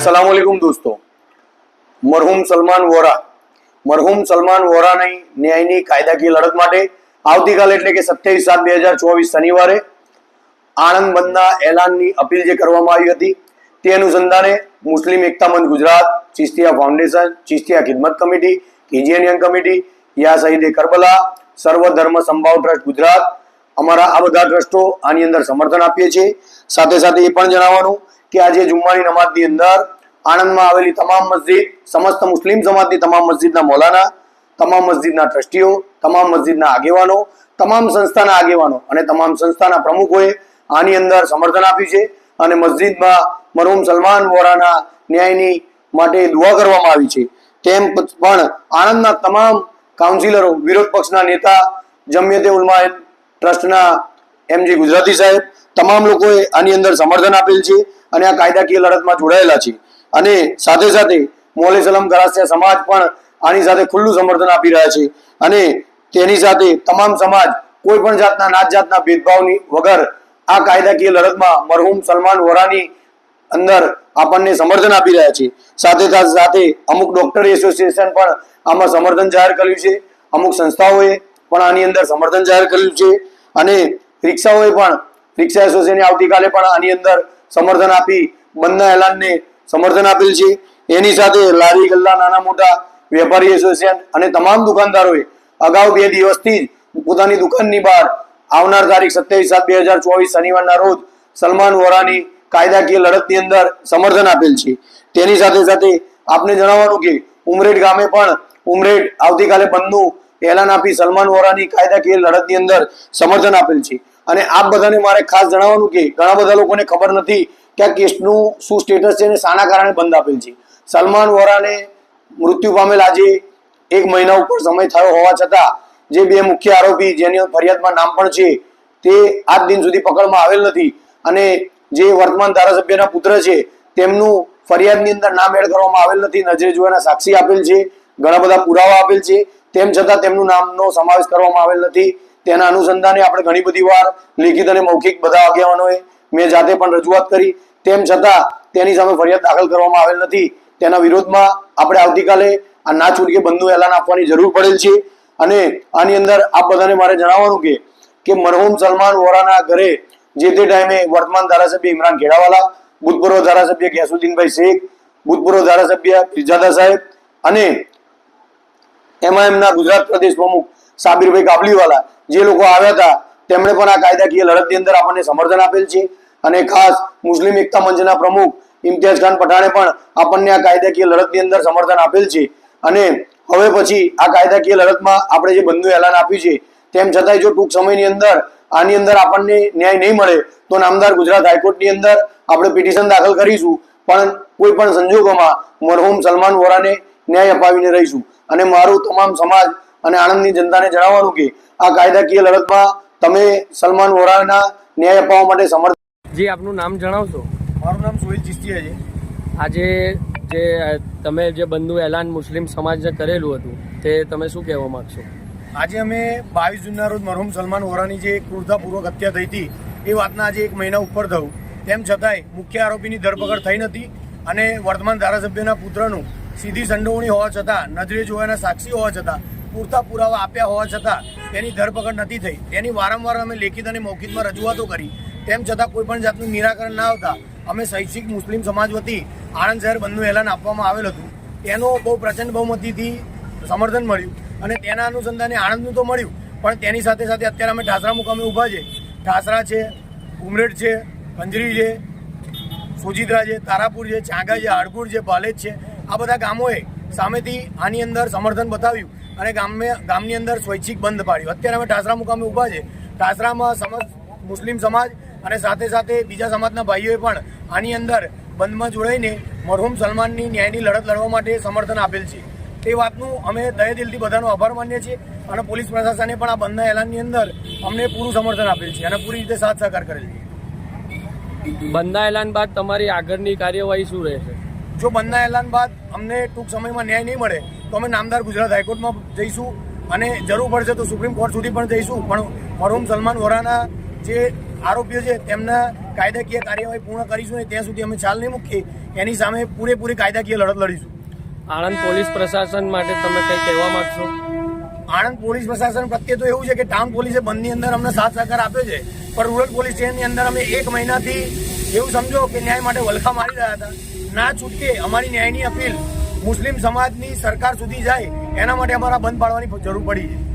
સલામુઅલૈકુમ દોસ્તો મરહુમ સલમાન વોરા મરહુમ સલમાન વોરાની ન્યાયની કાયદાકીય લડત માટે આવતીકાલે એટલે કે સત્યાવીસ સાત બે હજાર ચોવીસ શનિવારે આણંદ બંધના એલાનની અપીલ જે કરવામાં આવી હતી તે અનુસંધાને Muslim Ekta Manch Gujarat Chistiya foundation Chistiya Khidmat committee engineering committee યા શહીદે કરબલા સર્વ ધર્મ સંભાવ ટ્રસ્ટ ગુજરાત અમારા આ બધા ટ્રસ્ટો આની અંદર સમર્થન આપીએ છીએ. સાથે સાથે એ પણ જણાવવાનું કે આજે જુમ્માની નમાજની અંદર આણંદમાં આવેલી તમામ મસ્જિદ, સમસ્ત મુસ્લિમ સમાજની તમામ મસ્જિદના મૌલાના, તમામ મસ્જિદના ટ્રસ્ટીઓ, તમામ મસ્જિદના આગેવાનો, તમામ સંસ્થાના આગેવાનો અને તમામ સંસ્થાના પ્રમુખોએ આની અંદર સમર્થન આપ્યું છે અને મસ્જિદમાં મરહુમ સલમાન વોરાના ન્યાયની માટે દુઆ કરવામાં આવી છે. તેમ પણ આણંદના તમામ કાઉન્સિલરો, વિરોધ પક્ષના નેતા, જમિયતે ઉલમા ટ્રસ્ટના એમજી ગુજરાતી સાહેબ, તમામ લોકોએ આની અંદર સમર્થન આપેલ છે. અને આ કાયદાકીય લડતમાં જોડાયેલા છે અને સાથે સાથે મોલે સલમ ગરાસિયા સમાજ પણ આની સાથે ખુલ્લું સમર્થન આપી રહ્યા છે. અને તેની સાથે તમામ સમાજ, કોઈ પણ જાતના નાત જાતના ભેદભાવની વગર આ કાયદાકીય લડતમાં મરહુમ સલમાન વોરાની અંદર આપણને સમર્થન આપી રહ્યા છે. સાથે સાથે અમુક ડોક્ટર એસોસિએશન પણ આમાં સમર્થન જાહેર કર્યું છે. અમુક સંસ્થાઓએ પણ આની અંદર સમર્થન જાહેર કર્યું છે. અને રિક્ષાઓએ પણ, રિક્ષા એસોસિએશને આવતીકાલે પણ આની અંદર સમર્થન આપી બંધના એલાનને સમર્થન આપેલ છે. એની સાથે લારી ગલ્લા નાના મોટા વેપારી એસોસિએશન અને તમામ દુકાનદારોએ અગાઉ બે દિવસથી જ પોતાની દુકાનની બહાર આવનાર તારીખ સત્યાવીસ સાત બે હજાર ચોવીસ શનિવારના રોજ સલમાન વોરાની કાયદાકીય લડતની અંદર સમર્થન આપેલ છે. તેની સાથે સાથે આપને જણાવવાનું કે ઉમરેડ ગામે પણ ઉમરેડ આવતીકાલે બંધનું એલાન આપી સલમાન વોરાની કાયદાકીય લડતની અંદર સમર્થન આપેલ છે. અને આપ બધાને મારે ખાસ જણાવવાનું કે ઘણા બધા લોકોને ખબર નથી કે આ કેસનું શું સ્ટેટસ છે અને શાના કારણે બંધ આપેલ છે. સલમાન વોરાને મૃત્યુ પામેલ આજે એક મહિના ઉપર સમય થયો હોવા છતાં જે બે મુખ્ય આરોપી જેની ફરિયાદમાં નામ પણ છે તે આજ દિન સુધી પકડમાં આવેલ નથી અને જે વર્તમાન ધારાસભ્યના પુત્ર છે તેમનું ફરિયાદની અંદર નામ એડ કરવામાં આવેલ નથી, નજરે જોવાના સાક્ષી આપેલ છે, ઘણા બધા પુરાવા આપેલ છે, તેમ છતાં તેમનું નામનો સમાવેશ કરવામાં આવેલ નથી. તેના અનુસંધાને આપણે ઘણી બધી વાર લેખિત અને મૌખિક બધા આગેવાનોએ મેં જાતે પણ રજૂઆત કરી. તેમ છતાં તેની સામે ફરિયાદ દાખલ કરવામાં આવેલ નથી. તેના વિરોધમાં આપણે આવતીકાલે આ ના છૂટકે બંધનું એલાન આપવાની જરૂર પડેલ છે. અને આની અંદર આપ બધાને મારે જણાવવાનું કે કે મરહુમ સલમાન વોરાના ઘરે જે તે ટાઈમે વર્તમાન ધારાસભ્ય ઇમરાન ખેડાવાલા, ભૂતપૂર્વ ધારાસભ્ય ગેસુદ્દીનભાઈ શેખ, ભૂતપૂર્વ ધારાસભ્ય ફિરજાદા સાહેબ અને એમાં એમના ગુજરાત પ્રદેશ પ્રમુખ સાબિરભાઈ કાબલીવાલા જે લોકો આવ્યા હતા, તેમણે પણ આ કાયદાકીય લડતની અંદર આપણને સમર્થન આપેલ છે. અને ખાસ મુસ્લિમ એકતા મંચના પ્રમુખ ઇમ્તિયાઝ ખાન પઠાણે પણ આપણને આ કાયદાકીય લડતની અંદર સમર્થન આપેલ છે. અને હવે પછી આ કાયદાકીય લડતમાં આપણે જે બંધનું એલાન આપ્યું છે, તેમ છતાંય જો ટૂંક સમયની અંદર આની અંદર આપણને ન્યાય નહીં મળે, તો નામદાર ગુજરાત હાઈકોર્ટની અંદર આપણે પિટિશન દાખલ કરીશું. પણ કોઈ પણ સંજોગોમાં મરહુમ સલમાન વોરાને ન્યાય અપાવીને રહીશું. અને મારું તમામ સમાજ અને આણંદની જનતાને જણાવવાનું કે આ કાયદાકીય લડતમાં તમે સલમાન વોરાના ન્યાય અપાવવા માટે સમર્થ જી આપનું નામ જણાવશો? મારું નામ સોહિલ ચિસ્તિયા છે. આજે જે તમે જે બંધુ એલાન મુસ્લિમ સમાજે કરેલું હતું તે તમે શું કહેવા માંગશો? આજે અમે બાવીસ જૂનના રોજ મરહુમ સલમાન વોરાની જે ક્રૂરતાપૂર્વક હત્યા થઈ હતી એ વાતના આજે એક મહિના ઉપર થયું. તેમ છતાંય મુખ્ય આરોપીની ધરપકડ થઈ નથી અને વર્તમાન ધારાસભ્યના પુત્રનું સીધી સંડોવણી હોવા છતાં નજરે જોવાના સાક્ષી હોવા છતાં પૂરતા પુરાવા આપ્યા હોવા છતાં તેની ધરપકડ નથી થઈ. તેની વારંવાર અમે લેખિત અને મૌખિકમાં રજૂઆતો કરી. તેમ છતાં કોઈ પણ જાતનું નિરાકરણ ના આવતા અમે શૈક્ષિક મુસ્લિમ સમાજ વતી આણંદ શહેર બંધનું એલાન આપવામાં આવેલ હતું. તેનો બહુ પ્રચંડ બહુમતીથી સમર્થન મળ્યું અને તેના અનુસંધાને આણંદનું તો મળ્યું, પણ તેની સાથે સાથે અત્યારે અમે ઠાસરા મુકામે ઊભા છે. ઠાસરા છે, ઉમરેઠ છે કંજરી છે, સુજિત્રા છે, તારાપુર છે, ચાંગા છે, હાડપુર છે ભાલેજ છે. આ બધા ગામોએ સામેથી આની અંદર સમર્થન બતાવ્યું. અને ગામે ગામની અંદર સ્વૈચ્છિક બંધ પાડ્યું. અત્યારે અમે ઠાસરા મુકામે ઊભા છે. ઠાસરામાં સમજ મુસ્લિમ સમાજ અને સાથે સાથે બીજા સમાજના ભાઈઓએ પણ આની અંદર બંધમાં જોડાઈને મરહુમ સલમાનની ન્યાયની લડત લડવા માટે સમર્થન આપેલ છે. તે વાતનું અમે દહે દિલથી બધાનો આભાર માનીએ છીએ અને પોલીસ પ્રશાસને પણ આ બંધના એલાનની અંદર અમને પૂરું સમર્થન આપેલ છે અને પૂરી રીતે સાથ સહકાર કરેલ છે. બંધા એલાન બાદ તમારી આગળની કાર્યવાહી શું રહેશે? જો બંધના એલાન બાદ અમને ટૂંક સમયમાં ન્યાય નહીં મળે તો અમે નામદાર ગુજરાત હાઈકોર્ટમાં જઈશું અને જરૂર પડશે તો સુપ્રીમ કોર્ટ સુધી પણ જઈશું. પણ મરહુમ સલમાન વોરાના જે આરોપીઓ છે તેમના કાયદાકીય કાર્યવાહી પૂર્ણ કરીશું અને ત્યાં સુધી અમે ચાલ નહીં મૂકીએ. એની સામે પૂરેપૂરી કાયદાકીય લડત લડીશું. આણંદ પોલીસ પ્રશાસન માટે તમે કંઈ કહેવા માંગશો? આણંદ પોલીસ પ્રશાસન પ્રત્યે તો એવું છે કે ટાઉન પોલીસે બંધની અંદર અમને સાથ સહકાર આપ્યો છે પણ રૂરલ પોલીસ સ્ટેશનની અંદર અમે એક મહિનાથી એવું સમજો કે ન્યાય માટે વલખા મારી રહ્યા હતા. ના છૂટકે અમારી ન્યાયની અપીલ મુસ્લિમ સમાજની સરકાર સુધી જાય એના માટે અમારા બંધ પાડવાની જરૂર પડી છે.